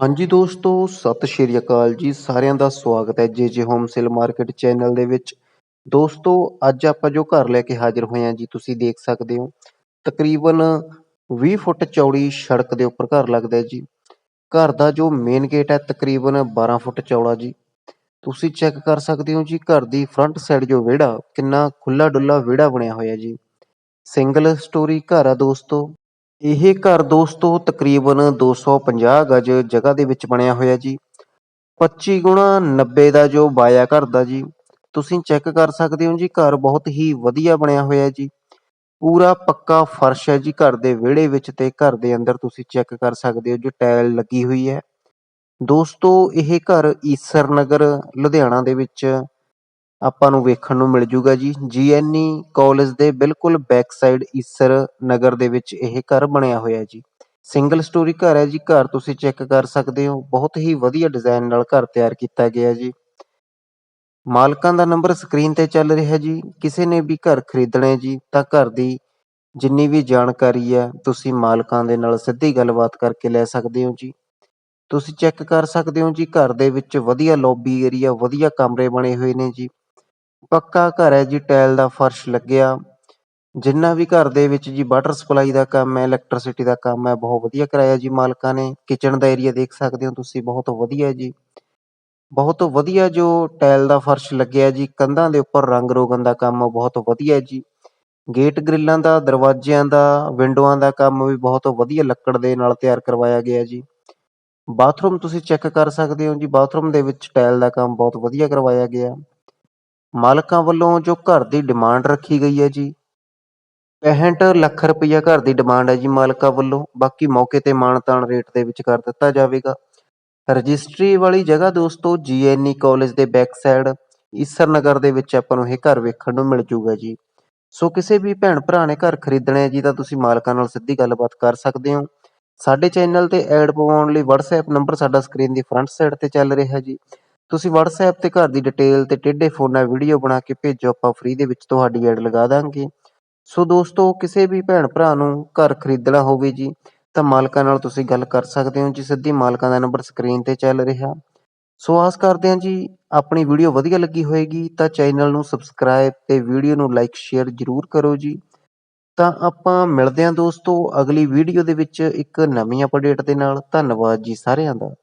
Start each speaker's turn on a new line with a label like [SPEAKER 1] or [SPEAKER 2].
[SPEAKER 1] ਹਾਂਜੀ ਦੋਸਤੋ, ਸਤਿ ਸ਼੍ਰੀ ਅਕਾਲ ਜੀ। ਸਾਰਿਆਂ ਦਾ ਸਵਾਗਤ ਹੈ ਜੇ ਜੇ ਹੋਮ ਸੇਲ ਮਾਰਕੀਟ ਚੈਨਲ ਦੇ ਵਿੱਚ। ਦੋਸਤੋ, ਅੱਜ ਆਪਾਂ ਜੋ ਘਰ ਲੈ ਕੇ ਹਾਜ਼ਰ ਹੋਏ ਹਾਂ ਜੀ, ਤੁਸੀਂ ਦੇਖ ਸਕਦੇ ਹੋ। ਤਕਰੀਬਨ 20 ਫੁੱਟ ਚੌੜੀ ਸੜਕ ਦੇ ਉੱਪਰ ਘਰ ਲੱਗਦਾ ਹੈ ਜੀ। ਘਰ ਦਾ ਜੋ ਮੇਨ ਗੇਟ ਹੈ, ਤਕਰੀਬਨ 12 ਫੁੱਟ ਚੌੜਾ ਜੀ। ਤੁਸੀਂ ਚੈੱਕ ਕਰ ਸਕਦੇ ਹੋ ਜੀ, ਘਰ ਦੀ ਫਰੰਟ ਸਾਈਡ ਜੋ ਵਿਹੜਾ, ਕਿੰਨਾ ਖੁੱਲਾ ਡੁੱਲਾ ਵਿਹੜਾ ਬਣਿਆ ਹੋਇਆ ਜੀ। ਸਿੰਗਲ ਸਟੋਰੀ ਘਰ ਆ ਦੋਸਤੋ। ਇਹ ਘਰ ਦੋਸਤੋ ਤਕਰੀਬਨ 250 ਗਜ ਜਗ੍ਹਾ ਦੇ ਵਿੱਚ ਬਣਿਆ ਹੋਇਆ ਜੀ। 25 ਗੁਣਾ 90 ਦਾ ਜੋ ਬਾਇਆ ਘਰ ਦਾ ਜੀ, ਤੁਸੀਂ ਚੈੱਕ ਕਰ ਸਕਦੇ ਹੋ ਜੀ, ਘਰ ਬਹੁਤ ਹੀ ਵਧੀਆ ਬਣਿਆ ਹੋਇਆ ਜੀ। ਪੂਰਾ ਪੱਕਾ ਫਰਸ਼ ਹੈ ਜੀ ਘਰ ਦੇ ਵਿਹੜੇ ਵਿੱਚ ਤੇ ਘਰ ਦੇ ਅੰਦਰ ਤੁਸੀਂ ਚੈੱਕ ਕਰ ਸਕਦੇ ਹੋ ਜੋ, ਟਾਇਲ ਲੱਗੀ ਹੋਈ ਹੈ। ਦੋਸਤੋ ਇਹ ਘਰ ਈਸਰ ਨਗਰ, ਲੁਧਿਆਣਾ ਦੇ ਵਿੱਚ ਆਪਾਂ ਨੂੰ ਵੇਖਣ ਨੂੰ ਮਿਲ ਜੂਗਾ ਜੀ। ਜੀਐਨਈ ਕਾਲਜ ਦੇ ਬਿਲਕੁਲ ਬੈਕ ਸਾਈਡ ਈਸਰ ਨਗਰ ਦੇ ਵਿੱਚ ਇਹ ਘਰ ਬਣਿਆ ਹੋਇਆ ਜੀ। ਸਿੰਗਲ ਸਟੋਰੀ ਘਰ ਹੈ ਜੀ। ਘਰ ਤੁਸੀਂ ਚੈੱਕ ਕਰ ਸਕਦੇ ਹੋ। ਬਹੁਤ ਹੀ ਵਧੀਆ ਡਿਜ਼ਾਈਨ ਨਾਲ ਘਰ ਤਿਆਰ ਕੀਤਾ ਗਿਆ ਜੀ। ਮਾਲਕਾਂ ਦਾ ਨੰਬਰ ਸਕਰੀਨ ਤੇ ਚੱਲ ਰਿਹਾ ਜੀ। ਕਿਸੇ ਨੇ ਵੀ ਘਰ ਖਰੀਦਣਾ ਹੈ ਜੀ, ਤਾਂ ਘਰ ਦੀ ਜਿੰਨੀ ਵੀ ਜਾਣਕਾਰੀ ਹੈ, ਤੁਸੀਂ ਮਾਲਕਾਂ ਦੇ ਨਾਲ ਸਿੱਧੀ ਗੱਲਬਾਤ ਕਰਕੇ ਲੈ ਸਕਦੇ ਹੋ ਜੀ। ਤੁਸੀਂ ਚੈੱਕ ਕਰ ਸਕਦੇ ਹੋ ਜੀ। ਘਰ ਦੇ ਵਿੱਚ ਵਧੀਆ ਲੌਬੀ ਏਰੀਆ ਵਧੀਆ ਕਮਰੇ ਬਣੇ ਹੋਏ ਨੇ ਜੀ। ਪੱਕਾ ਘਰ ਹੈ ਜੀ, ਟਾਇਲ ਦਾ ਫਰਸ਼ ਲੱਗਿਆ। ਜਿੰਨਾ ਵੀ ਘਰ ਦੇ ਵਿੱਚ ਜੀ ਵਾਟਰ ਸਪਲਾਈ ਦਾ ਕੰਮ ਹੈ, ਇਲੈਕਟ੍ਰੀਸਿਟੀ ਦਾ ਕੰਮ ਹੈ, ਬਹੁਤ ਵਧੀਆ ਕਰਾਇਆ ਜੀ ਮਾਲਕਾਂ ਨੇ। ਕਿਚਨ ਦਾ ਏਰੀਆ ਦੇਖ ਸਕਦੇ ਹੋ ਤੁਸੀਂ, ਬਹੁਤ ਵਧੀਆ ਜੀ। ਬਹੁਤ ਵਧੀਆ ਜੋ ਟਾਇਲ ਦਾ ਫਰਸ਼ ਲੱਗਿਆ ਜੀ, ਕੰਧਾਂ ਦੇ ਉੱਪਰ ਰੰਗ ਰੋਗਨ ਦਾ ਕੰਮ ਬਹੁਤ ਵਧੀਆ ਜੀ। ਗੇਟ ਗ੍ਰਿਲਾਂ ਦਾ, ਦਰਵਾਜ਼ਿਆਂ ਦਾ, ਵਿੰਡੋਆਂ ਦਾ ਕੰਮ ਵੀ ਬਹੁਤ ਵਧੀਆ ਲੱਕੜ ਦੇ ਨਾਲ ਤਿਆਰ ਕਰਵਾਇਆ ਗਿਆ ਜੀ। ਬਾਥਰੂਮ ਤੁਸੀਂ ਚੈੱਕ ਕਰ ਸਕਦੇ ਹੋ ਜੀ, ਬਾਥਰੂਮ ਦੇ ਵਿੱਚ ਟਾਇਲ ਦਾ ਕੰਮ ਬਹੁਤ ਵਧੀਆ ਕਰਵਾਇਆ ਗਿਆ। ਮਾਲਕਾਂ ਵੱਲੋਂ ਜੋ ਘਰ ਦੀ ਡਿਮਾਂਡ ਰੱਖੀ ਗਈ ਹੈ ਜੀ। 65 ਲੱਖ ਰੁਪਈਆ ਘਰ ਦੀ ਡਿਮਾਂਡ ਹੈ ਜੀ ਮਾਲਕਾਂ ਵੱਲੋਂ। ਬਾਕੀ ਮੌਕੇ ਤੇ ਮਾਨਤਾਨ ਰੇਟ ਦੇ ਵਿੱਚ ਕਰ ਦਿੱਤਾ ਜਾਵੇਗਾ। ਰਜਿਸਟਰੀ ਵਾਲੀ ਜਗ੍ਹਾ ਦੋਸਤੋ, ਜੀਐਨਈ ਕਾਲਜ ਦੇ ਬੈਕ ਸਾਈਡ ਈਸਰ ਨਗਰ ਦੇ ਵਿੱਚ ਆਪਾਂ ਨੂੰ ਇਹ ਘਰ ਵੇਖਣ ਨੂੰ ਮਿਲ ਜੂਗਾ ਜੀ। ਸੋ ਕਿਸੇ ਵੀ ਭੈਣ ਭਰਾ ਨੇ ਘਰ ਖਰੀਦਣਾ ਹੈ ਜੀ, ਤਾਂ ਤੁਸੀਂ ਮਾਲਕਾਂ ਨਾਲ ਸਿੱਧੀ ਗੱਲਬਾਤ ਕਰ ਸਕਦੇ ਹੋ। ਸਾਡੇ ਚੈਨਲ ਤੇ ਐਡ ਪਵਾਉਣ ਲਈ WhatsApp ਨੰਬਰ ਸਾਡਾ ਸਕਰੀਨ ਦੀ ਫਰੰਟ ਸਾਈਡ ਤੇ ਚੱਲ ਰਿਹਾ ਜੀ। ਤੁਸੀਂ WhatsApp ਤੇ ਘਰ ਦੀ ਡਿਟੇਲ ਤੇ ਟੇਢੇ ਫੋਨਾਂ ਵੀਡੀਓ ਬਣਾ ਕੇ ਭੇਜੋ, ਆਪਾਂ ਫ੍ਰੀ ਦੇ ਵਿੱਚ ਤੁਹਾਡੀ ਐਡ ਲਗਾ ਦਾਂਗੇ। ਸੋ ਦੋਸਤੋ, ਕਿਸੇ ਵੀ ਭੈਣ ਭਰਾ ਨੂੰ ਘਰ ਖਰੀਦਣਾ ਹੋਵੇ ਜੀ, ਤਾਂ ਮਾਲਕਾਂ ਨਾਲ ਤੁਸੀਂ ਗੱਲ ਕਰ ਸਕਦੇ ਹੋ ਜੀ, ਸਿੱਧੀ ਮਾਲਕਾਂ ਦਾ ਨੰਬਰ ਸਕਰੀਨ ਤੇ ਚੱਲ ਰਿਹਾ। ਸੋ ਆਸ ਕਰਦੇ ਹਾਂ ਜੀ, ਆਪਣੀ ਵੀਡੀਓ ਵਧੀਆ ਲੱਗੀ ਹੋਏਗੀ, ਤਾਂ ਚੈਨਲ ਨੂੰ ਸਬਸਕ੍ਰਾਈਬ ਤੇ ਵੀਡੀਓ ਨੂੰ ਲਾਈਕ ਸ਼ੇਅਰ ਜ਼ਰੂਰ ਕਰੋ ਜੀ। ਤਾਂ ਆਪਾਂ ਮਿਲਦੇ ਹਾਂ ਦੋਸਤੋ, ਅਗਲੀ ਵੀਡੀਓ ਦੇ ਵਿੱਚ ਇੱਕ ਨਵੀਂ ਅਪਡੇਟ ਦੇ ਨਾਲ। ਧੰਨਵਾਦ ਜੀ ਸਾਰਿਆਂ ਦਾ।